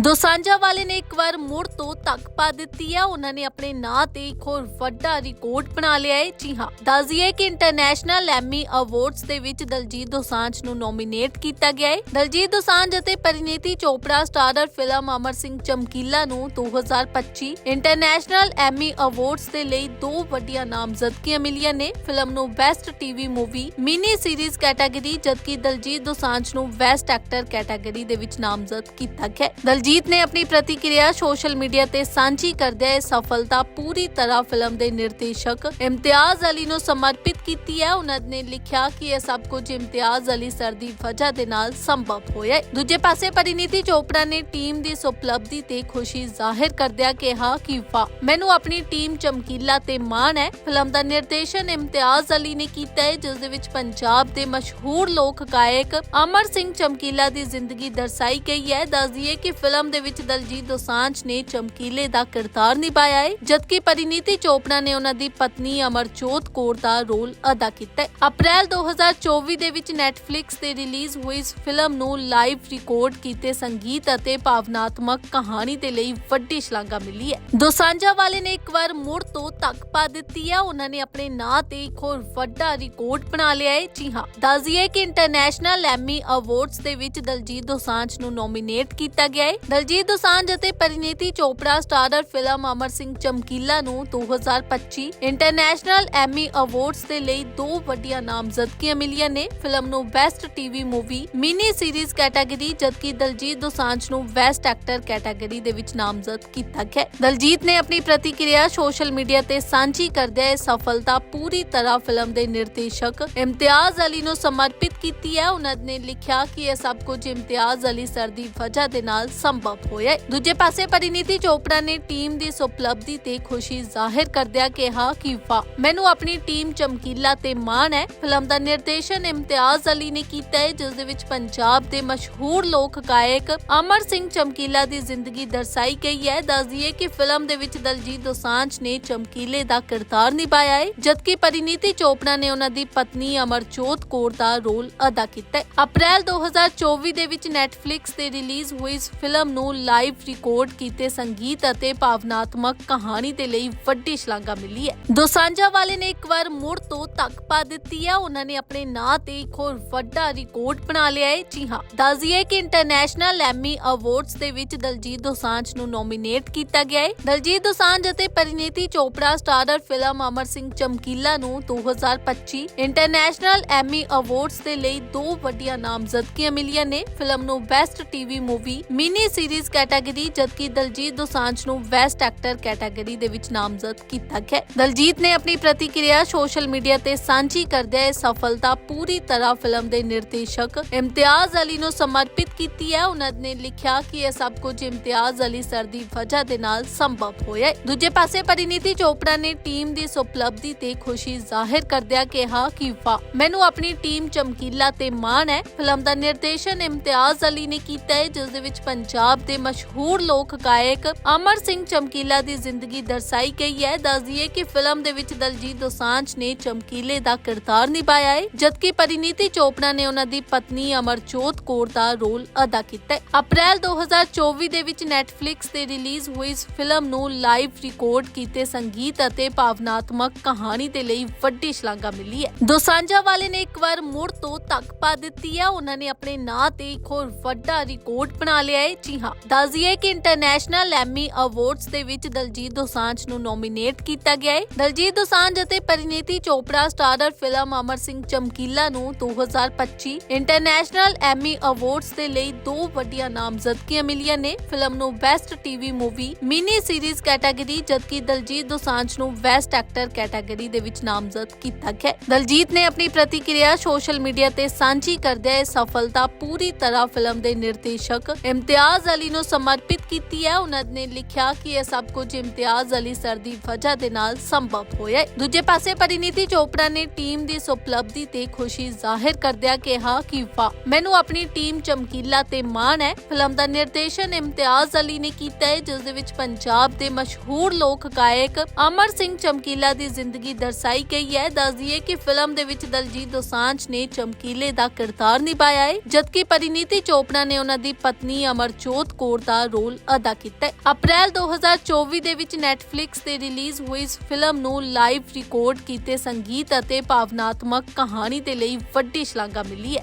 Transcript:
ਦੋਸਾਂਝਾ ਵਾਲੇ ਨੇ ਇੱਕ ਵਾਰ ਮੁੜ ਤੋਂ ਤੱਕ ਪਾ ਦਿੱਤੀ ਹੈ ਉਹਨਾਂ ਨੇ ਆਪਣੇ ਨਾਂ ਤੇ ਇੱਕ ਹੋਰ ਵੱਡਾ ਰਿਕਾਰਡ ਬਣਾ ਲਿਆ ਹੈ। ਜੀ ਹਾਂ, ਦੱਸ ਕਿ ਇੰਟਰਨੈਸ਼ਨਲ ਐਮੀ ਅਵਾਰਡਸ ਦੇ ਵਿੱਚ ਦਲਜੀਤ ਦੋਸਾਂਝ ਨੂੰ ਨੋਮੀਨੇਟ ਕੀਤਾ ਗਿਆ ਹੈ। ਦਲਜੀਤ ਦੋਸਾਂਝ ਅਤੇ ਪਰਿਨੀਤੀ ਚੋਪੜਾ ਸਟਾਰਰ ਫਿਲਮ ਅਮਰ ਸਿੰਘ ਚਮਕੀਲਾ ਨੂੰ 2025 ਇੰਟਰਨੈਸ਼ਨਲ ਐਮੀ ਅਵਾਰਡਸ ਦੇ ਲਈ ਦੋ ਵੱਡੀਆਂ ਨਾਮਜ਼ਦਗੀਆਂ ਮਿਲੀਆਂ ਨੇ। ਫਿਲਮ ਨੂੰ best TV movie, mini series category, ਜਦਕਿ ਦਲਜੀਤ ਦੋਸਾਂਝ ਨੂੰ ਬੈਸਟ ਐਕਟਰ ਕੈਟਾਗਰੀ ਦੇ ਵਿੱਚ ਨਾਮਜ਼ਦ ਕੀਤਾ ਗਿਆ ਹੈ। ਦਲਜੀਤ ਨੇ ਆਪਣੀ ਪ੍ਰਤੀਕਿਰਿਆ ਸੋਸ਼ਲ ਮੀਡੀਆ ਤੇ ਸਾਂਝੀ ਕਰਦਿਆਂ ਇਹ ਸਫਲਤਾ ਪੂਰੀ ਤਰ੍ਹਾਂ ਫਿਲਮ ਦੇ ਨਿਰਦੇਸ਼ਕ ਇਮਤਿਆਜ਼ ਅਲੀ ਨੂੰ ਸਮਰਪਿਤ ਕੀਤੀ ਹੈ। ਉਹਨਾਂ ਨੇ ਲਿਖਿਆ ਕਿ ਇਹ ਸਭ ਕੁਝ ਇਮਤਿਆਜ਼ ਅਲੀ ਸਰ ਦੀ ਵਜ੍ਹਾ ਦੇ ਨਾਲ ਸੰਭਵ ਹੋਇਆ ਦੂਜੇ ਪਾਸੇ ਪਰਿਨੀਤੀ ਚੋਪੜਾ ਨੇ ਟੀਮ ਦੀ ਇਸ ਉਪਲਬਧੀ ਤੇ ਖੁਸ਼ੀ ਜ਼ਾਹਿਰ ਕਰਦਿਆਂ ਕਿਹਾ ਕਿ, ਵਾਹ, ਮੈਨੂੰ ਆਪਣੀ ਟੀਮ ਚਮਕੀਲਾ ਤੇ ਮਾਣ ਹੈ। ਫਿਲਮ ਦਾ ਨਿਰਦੇਸ਼ਨ ਇਮਤਿਆਜ਼ ਅਲੀ ਨੇ ਕੀਤਾ ਹੈ, ਜਿਸ ਦੇ ਵਿੱਚ ਪੰਜਾਬ ਦੇ ਮਸ਼ਹੂਰ ਲੋਕ ਗਾਇਕ ਅਮਰ ਸਿੰਘ ਚਮਕੀਲਾ ਦੀ ਜ਼ਿੰਦਗੀ ਦਰਸਾਈ ਗਈ ਹੈ। ਦੱਸ ਦਈਏ ਕਿ ਫਿਲਮ ਦੇ ਵਿੱਚ ਦਲਜੀਤ ਦੋਸਾਂਝ ਨੇ ਚਮਕੀਲੇ ਦਾ ਕਿਰਦਾਰ ਨਿਭਾਇਆ ਹੈ ਜਦਕਿ ਪਰਿਨੀਤੀ ਚੋਪੜਾ ਨੇ ਉਹਨਾਂ ਦੀ ਪਤਨੀ ਅਮਰਜੋਤ ਕੌਰ ਦਾ ਰੋਲ ਅਦਾ ਕੀਤਾ ਹੈ ਅਪ੍ਰੈਲ 2024 ਦੇ ਵਿੱਚ ਨੈਟਫਲਿਕਸ ਤੇ ਰਿਲੀਜ਼ ਹੋਈ ਇਸ ਫਿਲਮ ਨੂੰ ਲਾਈਵ ਰਿਕਾਰਡ ਕੀਤੇ ਸੰਗੀਤ ਅਤੇ ਭਾਵਨਾਤਮਕ ਕਹਾਣੀ ਦੇ ਲਈ ਵੱਡੀ ਸ਼ਲਾਘਾ ਮਿਲੀ ਹੈ ਦੋਸਾਂਝਾ ਵਾਲੇ ਨੇ ਇੱਕ ਵਾਰ ਮੁੜ ਤੋਂ ਤੱਕ ਪਾ ਦਿੱਤੀ ਹੈ ਉਹਨਾਂ ਨੇ ਆਪਣੇ ਨਾਂ ਤੇ ਇੱਕ ਹੋਰ ਵੱਡਾ ਰਿਕਾਰਡ ਬਣਾ ਲਿਆ ਹੈ ਜੀ ਹਾਂ ਦੱਸ ਦਈਏ ਕਿ ਇੰਟਰਨੈਸ਼ਨਲ ਐਮੀ ਅਵਾਰਡਸ ਦੇ ਵਿੱਚ ਦਲਜੀਤ ਦੋਸਾਂਝ ਨੂੰ ਨੋਮੀਨੇਟ ਕੀਤਾ ਗਿਆ ਹੈ ਦਲਜੀਤ ਦੋਸਾਂਝ ਅਤੇ ਪਰਿਨੀਤੀ ਚੋਪੜਾ ਸਟਾਰਰ ਫਿਲਮ ਅਮਰ ਸਿੰਘ ਚਮਕੀਲਾ ਨੂੰ 2025 ਇੰਟਰਨੈਸ਼ਨਲ ਐਮੀ ਅਵਾਰਡਸ ਦੇ ਲਈ ਦੋ ਵੱਡੀਆਂ ਨਾਮਜ਼ਦਗੀਆਂ ਮਿਲੀਆਂ ਨੇ। ਫਿਲਮ ਨੂੰ best TV movie mini series category ਜਦਕਿ ਦਲਜੀਤ ਦੋਸਾਂਝ ਨੂੰ ਬੈਸਟ ਐਕਟਰ ਕੈਟਾਗਰੀ ਦੇ ਵਿੱਚ ਨਾਮਜ਼ਦ ਕੀਤਾ ਗਿਆ ਦਲਜੀਤ ਨੇ ਆਪਣੀ ਪ੍ਰਤੀਕਿਰਿਆ ਸੋਸ਼ਲ ਮੀਡੀਆ ਤੇ ਸਾਂਝੀ ਕਰਦਿਆਂ ਇਹ ਸਫਲਤਾ ਪੂਰੀ ਤਰ੍ਹਾਂ ਫਿਲਮ ਦੇ ਨਿਰਦੇਸ਼ਕ ਇਮਤਿਆਜ਼ ਅਲੀ ਨੂੰ ਸਮਰਪਿਤ ਕੀਤੀ ਹੈ। ਉਹਨਾਂ ਨੇ ਲਿਖਿਆ ਕਿ ਇਹ ਸਭ ਕੁਝ ਇਮਤਿਆਜ਼ ਅਲੀ ਸਰ ਦੀ ਵਜ੍ਹਾ ਦੇ ਨਾਲ ਸੰਭਵ ਹੋਇਆ ਦੂਜੇ ਪਾਸੇ ਪਰਿਨੀਤੀ ਚੋਪੜਾ ਨੇ ਟੀਮ ਦੀ ਇਸ ਉਪਲਬਧੀ ਤੇ ਖੁਸ਼ੀ ਜ਼ਾਹਿਰ ਕਰਦਿਆਂ ਕਿਹਾ ਕਿ ਵਾਹ, ਮੈਨੂੰ ਆਪਣੀ ਟੀਮ ਚਮਕੀਲਾ ਤੇ ਮਾਣ ਹੈ। ਫਿਲਮ ਦਾ ਨਿਰਦੇਸ਼ਨ ਇਮਤਿਆਜ਼ ਅਲੀ ਨੇ ਕੀਤਾ ਹੈ, ਜਿਸ ਦੇ ਵਿੱਚ ਪੰਜਾਬ ਦੇ ਮਸ਼ਹੂਰ ਲੋਕ ਗਾਇਕ ਅਮਰ ਸਿੰਘ ਚਮਕੀਲਾ ਦੀ ਜ਼ਿੰਦਗੀ ਦਰਸਾਈ ਗਈ ਹੈ। ਦੱਸ ਦਈਏ ਕਿ ਫਿਲਮ ਦੇ ਵਿੱਚ ਦਲਜੀਤ ਦੋਸਾਂਝ ਨੇ ਚਮਕੀਲੇ ਦਾ ਕਿਰਦਾਰ ਨਿਭਾਇਆ ਹੈ, ਜਦਕਿ ਪਰਿਨੀਤੀ ਚੋਪੜਾ ਨੇ ਉਹਨਾਂ ਦੀ ਪਤਨੀ ਅਮਰਜੋਤ ਕੌਰ ਦਾ ਰੋਲ ਅਦਾ ਕੀਤਾ ਹੈ। ਅਪ੍ਰੈਲ 2024 ਦੇ ਵਿੱਚ ਨੈਟਫਲਿਕਸ ਤੇ ਰਿਲੀਜ਼ ਹੋਈ ਇਸ ਫਿਲਮ ਨੂੰ ਲਾਈਵ ਰਿਕਾਰਡ ਕੀਤੇ ਸੰਗੀਤ ਅਤੇ ਭਾਵਨਾਤਮਕ ਕਹਾਣੀ ਦੇ ਲਈ ਵੱਡੀ ਸ਼ਲਾਘਾ ਮਿਲੀ ਹੈ। ਦੋਸਾਂਝਾ ਵਾਲੇ ਨੇ ਇੱਕ ਵਾਰ ਮੁੜ ਤੋਂ ਤੱਕ ਪਾ ਦਿੱਤੀ ਹੈ। ਉਹਨਾਂ ਨੇ ਆਪਣੇ ਨਾਂ ਤੇ ਇੱਕ ਹੋਰ ਵੱਡਾ ਰਿਕਾਰਡ ਬਣਾ ਲਿਆ ਹੈ। ਜੀ ਹਾਂ ਦੱਸ ਕਿ ਇੰਟਰਨੈਸ਼ਨਲ ਐਮੀ ਅਵਾਰਡਸ ਦੇ ਵਿੱਚ ਦਲਜੀਤ ਦੋਸਾਂਝ ਨੂੰ ਨੋਮੀਨੇਟ ਕੀਤਾ ਗਿਆ ਹੈ। ਦਲਜੀਤ ਦੋਸਾਂਝ ਅਤੇ ਪਰਿਨੀਤੀ ਚੋਪੜਾ ਸਟਾਰਰ ਫਿਲਮ ਅਮਰ ਸਿੰਘ ਚਮਕੀਲਾ ਨੂੰ 2025 ਇੰਟਰਨੈਸ਼ਨਲ ਐਮੀ ਅਵਾਰਡਸ ਦੇ ਲਈ ਦੋ ਵੱਡੀਆਂ ਨਾਮਜ਼ਦਗੀਆਂ ਮਿਲੀਆਂ ਨੇ। ਫਿਲਮ ਨੂੰ best TV movie, mini series category ਜਦਕਿ ਦਲਜੀਤ ਦੋਸਾਂਝ ਨੂੰ ਬੈਸਟ ਐਕਟਰ ਕੈਟਾਗਰੀ ਦੇ ਵਿੱਚ ਨਾਮਜ਼ਦ ਕੀਤਾ ਗਿਆ ਦਲਜੀਤ ਨੇ ਆਪਣੀ ਪ੍ਰਤੀਕਿਰਿਆ ਸੋਸ਼ਲ ਮੀਡੀਆ ਤੇ ਸਾਂਝੀ ਕਰਦਿਆਂ ਇਹ ਸਫਲਤਾ ਪੂਰੀ ਤਰ੍ਹਾਂ ਫਿਲਮ ਦੇ ਨਿਰਦੇਸ਼ਕ ਇਮਤਿਆਜ਼ ਅਲੀ ਨੂੰ ਸਮਰਪਿਤ ਕੀਤੀ ਹੈ ਉਹਨਾਂ ਨੇ ਲਿਖਿਆ ਕਿ ਇਹ ਸਭ ਕੁਝ ਇਮਤਿਆਜ਼ ਅਲੀ ਸਰ ਦੀ ਵਜ੍ਹਾ ਦੇ ਨਾਲ ਸੰਭਵ ਹੋਇਆ ਦੂਜੇ ਪਾਸੇ ਪਰਿਨੀਤੀ ਚੋਪੜਾ ਨੇ ਟੀਮ ਦੀ ਇਸ ਉਪਲਬਧੀ ਤੇ ਖੁਸ਼ੀ ਜ਼ਾਹਿਰ ਕਰਦਿਆਂ ਕਿਹਾ ਕਿ ਵਾਹ ਮੈਨੂੰ ਆਪਣੀ ਟੀਮ ਚਮਕੀਲਾ ਤੇ ਮਾਣ ਹੈ ਫਿਲਮ ਦਾ ਨਿਰਦੇਸ਼ਨ ਇਮਤਿਆਜ਼ ਅਲੀ ਨੇ ਕੀਤਾ ਹੈ ਜਿਸ ਦੇ ਵਿੱਚ ਪੰਜਾਬ ਦੇ ਮਸ਼ਹੂਰ ਲੋਕ ਗਾਇਕ ਅਮਰ ਸਿੰਘ ਚਮਕੀਲਾ ਦੀ ਜ਼ਿੰਦਗੀ ਦਰਸਾਈ ਗਈ ਹੈ। ਦੱਸ ਕਿ ਫਿਲਮ ਦੇ ਵਿੱਚ ਦਲਜੀਤ ਦੋਸਾਂਝ ਨੇ ਚਮਕੀਲੇ ਦਾ ਕਿਰਦਾਰ ਨਿਭਾਇਆ ਹੈ, ਜਦਕਿ ਪਰਿਨੀਤੀ ਚੋਪੜਾ ਨੇ ਉਹਨਾਂ ਦੀ ਪਤਨੀ ਅਮਰਜੋਤ ਕੌਰ ਦਾ ਰੋਲ ਅਦਾ ਕੀਤਾ ਹੈ। ਅਪ੍ਰੈਲ 2024 ਦੇ ਵਿੱਚ ਨੈਟਫਲਿਕਸ ਤੇ ਰਿਲੀਜ਼ ਹੋਈ ਇਸ ਫਿਲਮ ਨੂੰ ਲਾਈਵ ਰਿਕਾਰਡ ਕੀਤੇ ਸੰਗੀਤ ਅਤੇ ਭਾਵਨਾਤਮਕ ਕਹਾਣੀ ਦੇ ਲਈ ਵੱਡੀ ਸ਼ਲਾਘਾ ਮਿਲੀ ਹੈ। ਦੋਸਾਂਝਾ ਵਾਲੇ ਨੇ ਇੱਕ ਵਾਰ ਮੁੜ ਤੋਂ ਤੱਕ ਪਾ ਦਿੱਤੀ ਹੈ। ਉਹਨਾਂ ਨੇ ਆਪਣੇ ਨਾਂ ਤੇ ਇੱਕ ਹੋਰ ਵੱਡਾ ਰਿਕਾਰਡ ਬਣਾ ਲਿਆ ਹੈ ਜੀ ਹਾਂ। ਦੱਸ ਕਿ ਇੰਟਰਨੈਸ਼ਨਲ ਐਮੀ ਅਵਾਰਡਸ ਦੇ ਵਿੱਚ ਦਲਜੀਤ ਦੋਸਾਂਝ ਨੂੰ ਨੋਮੀਨੇਟ ਕੀਤਾ ਗਿਆ ਹੈ ਦਲਜੀਤ ਦੋਸਾਂਝ ਅਤੇ ਪਰਿਨੀਤੀ ਚੋਪੜਾ ਸਟਾਰਰ ਫਿਲਮ ਅਮਰ ਸਿੰਘ ਚਮਕੀਲਾ ਨੂੰ 2025 ਇੰਟਰਨੈਸ਼ਨਲ ਐਮੀ ਅਵਾਰਡਸ ਦੇ ਲਈ ਦੋ ਵੱਡੀਆਂ ਨਾਮਜ਼ਦਗੀਆਂ ਮਿਲੀਆਂ ਨੇ। ਫਿਲਮ ਨੂੰ best TV movie mini series category ਜਦਕਿ ਦਲਜੀਤ ਦੋਸਾਂਝ ਨੂੰ ਬੈਸਟ ਐਕਟਰ ਕੈਟਾਗਰੀ ਦੇ ਵਿੱਚ ਨਾਮਜ਼ਦ ਕੀਤਾ ਗਿਆ ਦਲਜੀਤ ਨੇ ਆਪਣੀ ਪ੍ਰਤੀਕਿਰਿਆ ਸੋਸ਼ਲ ਮੀਡੀਆ ਤੇ ਸਾਂਝੀ ਕਰਦਿਆਂ ਇਹ ਸਫਲਤਾ ਪੂਰੀ ਤਰ੍ਹਾਂ ਫਿਲਮ ਦੇ ਨਿਰਦੇਸ਼ਕ ਇਮਤਿਆਜ਼ ਅਲੀ ਨੂੰ ਸਮਰਪਿਤ ਕੀਤੀ ਹੈ। ਉਹਨਾਂ ਨੇ ਲਿਖਿਆ ਕਿ ਇਹ ਸਭ ਕੁਝ ਇਮਤਿਆਜ਼ ਅਲੀ ਸਰ ਦੀ ਵਜ੍ਹਾ ਦੇ ਨਾਲ ਸੰਭਵ ਹੋਇਆ ਦੂਜੇ ਪਾਸੇ ਪਰਿਨੀਤੀ ਚੋਪੜਾ ਨੇ ਟੀਮ ਦੀ ਇਸ ਉਪਲਬਧੀ ਤੇ ਖੁਸ਼ੀ ਜ਼ਾਹਿਰ ਕਰਦਿਆਂ ਕਿਹਾ ਕਿ ਵਾਹ, ਮੈਨੂੰ ਆਪਣੀ ਟੀਮ ਚਮਕੀਲਾ ਤੇ ਮਾਣ ਹੈ। ਫਿਲਮ ਦਾ ਨਿਰਦੇਸ਼ਨ ਇਮਤਿਆਜ਼ ਅਲੀ ਨੇ ਕੀਤਾ ਹੈ, ਜਿਸ ਦੇ ਵਿੱਚ ਪੰਜਾਬ ਦੇ ਮਸ਼ਹੂਰ ਲੋਕ ਗਾਇਕ ਅਮਰ ਸਿੰਘ ਚਮਕੀਲਾ ਦੀ ਜ਼ਿੰਦਗੀ ਦਰਸਾਈ ਗਈ ਹੈ। ਦੱਸ ਦਈਏ ਕਿ ਫਿਲਮ ਦੇ ਵਿੱਚ ਦਲਜੀਤ ਦੋਸਾਂਝ ਨੇ ਚਮਕੀਲੇ ਦਾ ਕਿਰਦਾਰ ਨਿਭਾਇਆ ਹੈ, ਜਦਕਿ ਪਰਿਨੀਤੀ ਚੋਪੜਾ ਨੇ ਉਹਨਾਂ ਦੀ ਪਤਨੀ ਅਮਰ ਨਵਜੋਤ ਕੌਰ ਦਾ ਰੋਲ ਅਦਾ ਕੀਤਾ ਹੈ। ਅਪ੍ਰੈਲ 2024 ਦੇ ਵਿੱਚ ਨੈਟਫਲਿਕਸ ਤੇ ਰਿਲੀਜ਼ ਹੋਈ ਇਸ ਫਿਲਮ ਨੂੰ ਲਾਈਵ ਰਿਕਾਰਡ ਕੀਤੇ ਸੰਗੀਤ ਅਤੇ ਭਾਵਨਾਤਮਕ ਕਹਾਣੀ ਦੇ ਲਈ ਵੱਡੀ ਸ਼ਲਾਘਾ ਮਿਲੀ ਹੈ।